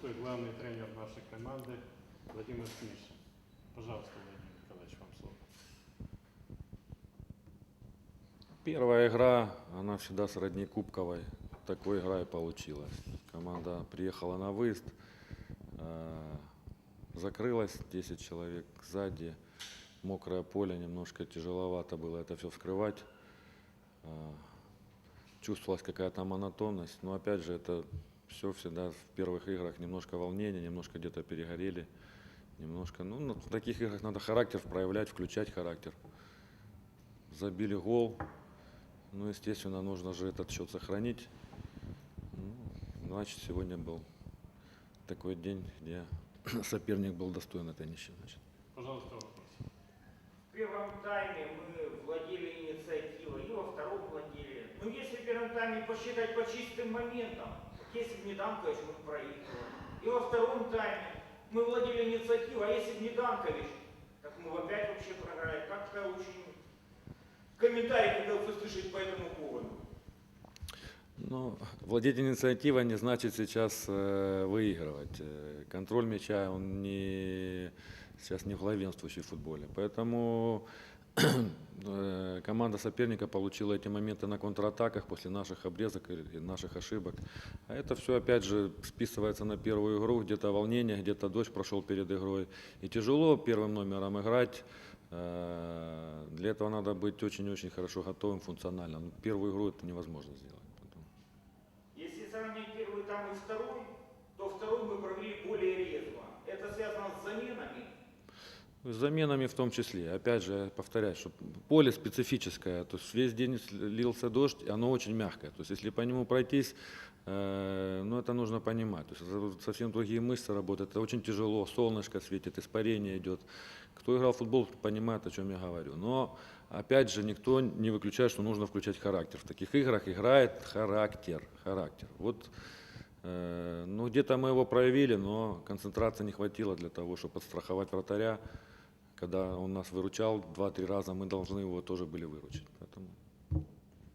присутствует главный тренер нашей команды Владимир Смишин. Пожалуйста, Владимир Николаевич, вам слово. Первая игра, она всегда сродни кубковой. Такой игра и получилась. Команда приехала на выезд, э, закрылась 10 человек сзади, мокрое поле, немножко тяжеловато было это все вскрывать. Э, Чувствовалась какая-то монотонность, но опять же это все всегда в первых играх немножко волнения, немножко где-то перегорели, немножко, ну на- в таких играх надо характер проявлять, включать характер. Забили гол, ну, естественно, нужно же этот счет сохранить. Ну, значит, сегодня был такой день, где соперник был достоин этой ничьи. Значит. Пожалуйста, вопрос. В первом тайме мы владели инициативой, и во втором владели. Но если в первом тайме посчитать по чистым моментам, если бы не Данкович, мы бы проигрывали. И во втором тайме мы владели инициативой, а если бы не Данкович, так мы опять вообще проиграли. Как-то очень комментарий хотел услышать по этому поводу. Но владеть инициативой не значит сейчас э, выигрывать. Э, Контроль мяча, он не, сейчас не главенствующий в футболе. Поэтому команда соперника получила эти моменты на контратаках после наших обрезок и наших ошибок. А это все, опять же, списывается на первую игру. Где-то волнение, где-то дождь прошел перед игрой. И тяжело первым номером играть. Э, Для этого надо быть очень-очень хорошо готовым функционально. Но первую игру это невозможно сделать. Если сравнить первый тайм и второй, то второй мы провели более резво. Это связано с заменами. С заменами в том числе. Опять же, повторяю, что поле специфическое. То есть весь день лился дождь, и оно очень мягкое. То есть если по нему пройтись, э, ну это нужно понимать. То есть совсем другие мышцы работают. Это очень тяжело. Солнышко светит, испарение идет. Кто играл в футбол, понимает, о чем я говорю. Но опять же, никто не выключает, что нужно включать характер. В таких играх играет характер. Характер. Вот Э, Ну, где-то мы его проявили, но концентрации не хватило для того, чтобы подстраховать вратаря. Когда он нас выручал два-три раза, мы должны его тоже были выручить. Поэтому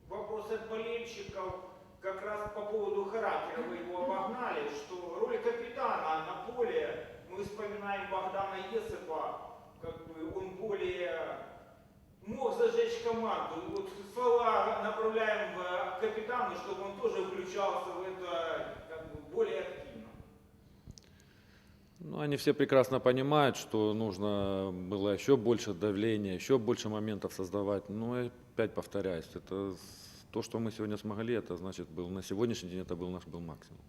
Вопрос от болельщиков как раз по поводу характера. Вы его обогнали, что роль капитана на поле, мы вспоминаем Богдана Есыпа, как бы он более мог зажечь команду. Вот слова направляем капитану, чтобы он тоже включался в это как бы, более активно. ну, они все прекрасно понимают, что нужно было еще больше давления, еще больше моментов создавать. Но я опять повторяюсь, это с- то, что мы сегодня смогли, это значит был на сегодняшний день это был наш был максимум.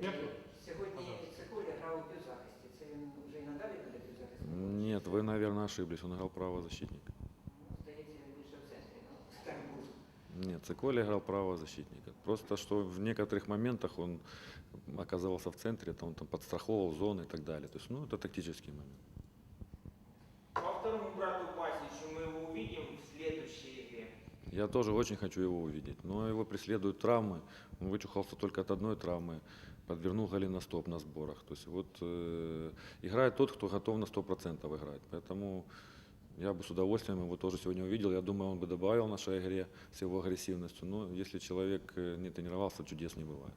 Нет? Сьогодні Цикуля грав у півзахисті. Це він вже і надалі буде півзахистом? Нет, вы, наверное, ошиблись. Он играл правого защитника. Нет, Циколи играл правого защитника. Просто что в некоторых моментах он оказывался в центре, там, он там подстраховывал зоны и так далее. То есть, ну, это тактический момент. По второму брату Пасичу мы его увидим в следующей игре. Я тоже очень хочу его увидеть, но его преследуют травмы. Он вычухался только от одной травмы, подвернул голеностоп на сборах. То есть вот э, играет тот, кто готов на 100% играть. Поэтому я бы с удовольствием его тоже сегодня увидел. Я думаю, он бы добавил нашей игре с его агрессивностью. Но если человек э, не тренировался, чудес не бывает.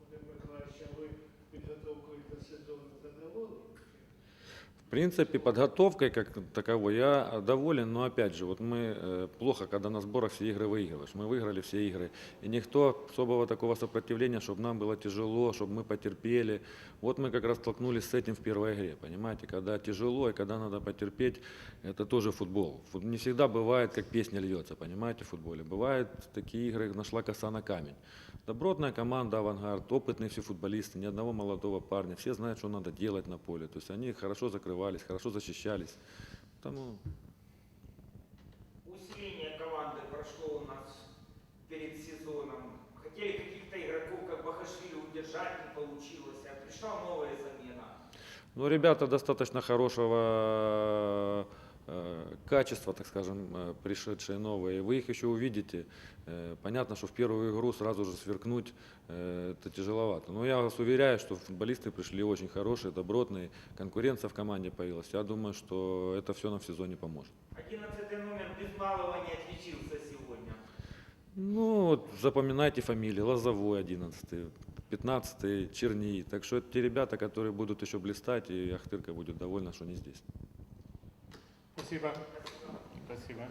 Володимир Миколаївич, а ви підготовкою до сезону задоволені? Принципе, подготовкой как таковой я доволен, но опять же, вот мы э, плохо, когда на сборах все игры выигрываешь. Мы выиграли все игры, и никто особого такого сопротивления, чтобы нам было тяжело, чтобы мы потерпели. Вот мы как раз столкнулись с этим в первой игре, понимаете, когда тяжело и когда надо потерпеть, это тоже футбол. Фут- Не всегда бывает, как песня льется, понимаете, в футболе. Бывают такие игры, нашла коса на камень. Добротная команда «Авангард», опытные все футболисты, ни одного молодого парня. Все знают, что надо делать на поле. То есть они хорошо закрывались, хорошо защищались. Потому Усиление команды прошло у нас перед сезоном. Хотели каких-то игроков, как Бахашвили, удержать, не получилось. А пришла новая замена. ну, ребята достаточно хорошего качества, так скажем, э, пришедшие новые. Вы их еще увидите. Э, понятно, что в первую игру сразу же сверкнуть э, это тяжеловато. Но я вас уверяю, что футболисты пришли очень хорошие, добротные. Конкуренция в команде появилась. Я думаю, что это все нам в сезоне поможет. 11 номер без не отличился сегодня. Ну, вот запоминайте фамилии. Лозовой 11, 15 Черни. Так что это те ребята, которые будут еще блистать, и Ахтырка будет довольна, что они здесь. Спасибо. Спасибо.